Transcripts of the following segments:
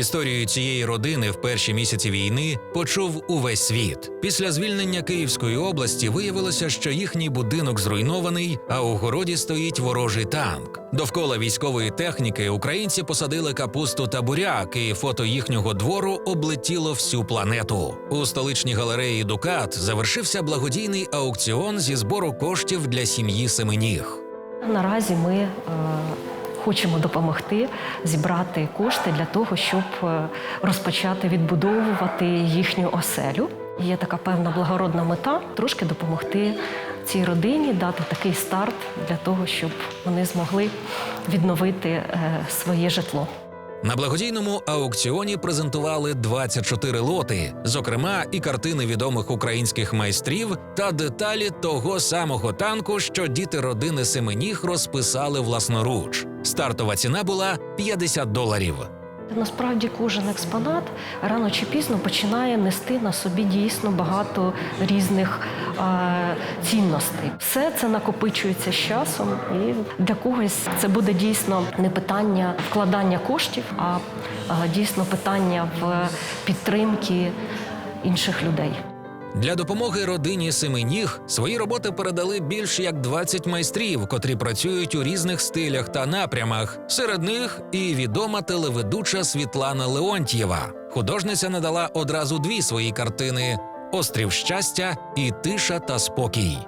Історію цієї родини в перші місяці війни почув увесь світ. Після звільнення Київської області виявилося, що їхній будинок зруйнований, а у городі стоїть ворожий танк. Довкола військової техніки українці посадили капусту та буряк, і фото їхнього двору облетіло всю планету. У столичній галереї Дукат завершився благодійний аукціон зі збору коштів для сім'ї Семеніг. Наразі ми е, хочемо допомогти зібрати кошти для того, щоб е, розпочати відбудовувати їхню оселю. Є така певна благородна мета трошки допомогти цій родині, дати такий старт для того, щоб вони змогли відновити е, своє житло. На благодійному аукціоні презентували 24 лоти, зокрема і картини відомих українських майстрів та деталі того самого танку, що діти родини Семеніг розписали власноруч. Стартова ціна була 50 доларів. Насправді кожен експонат рано чи пізно починає нести на собі дійсно багато різних е, цінностей. Все це накопичується з часом, і для когось це буде дійсно не питання вкладання коштів, а е, дійсно питання в підтримки інших людей. Для допомоги родині Семеніг свої роботи передали більш як 20 майстрів, котрі працюють у різних стилях та напрямах. Серед них і відома телеведуча Світлана Леонтьєва. Художниця надала одразу дві свої картини: Острів щастя і Тиша та спокій.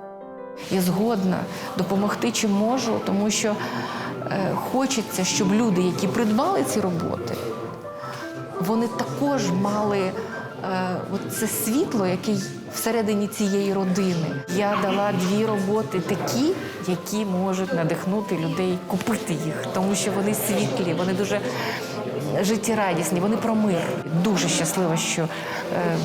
Я згодна допомогти чим можу, тому що е, хочеться, щоб люди, які придбали ці роботи, вони також мали це світло, яке всередині цієї родини. Я дала дві роботи такі, які можуть надихнути людей купити їх, тому що вони світлі, вони дуже життєрадісні, вони про мир. Дуже щаслива, що е,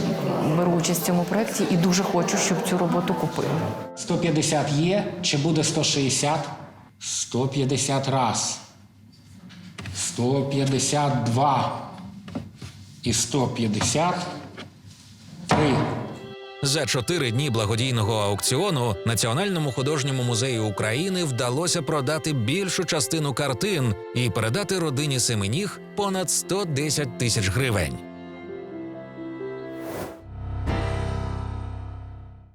беру участь в цьому проєкті і дуже хочу, щоб цю роботу купили. 150 є, чи буде 160? 150 раз. 152 і 153. За чотири дні благодійного аукціону Національному художньому музею України вдалося продати більшу частину картин і передати родині Семеніг понад 110 тисяч гривень.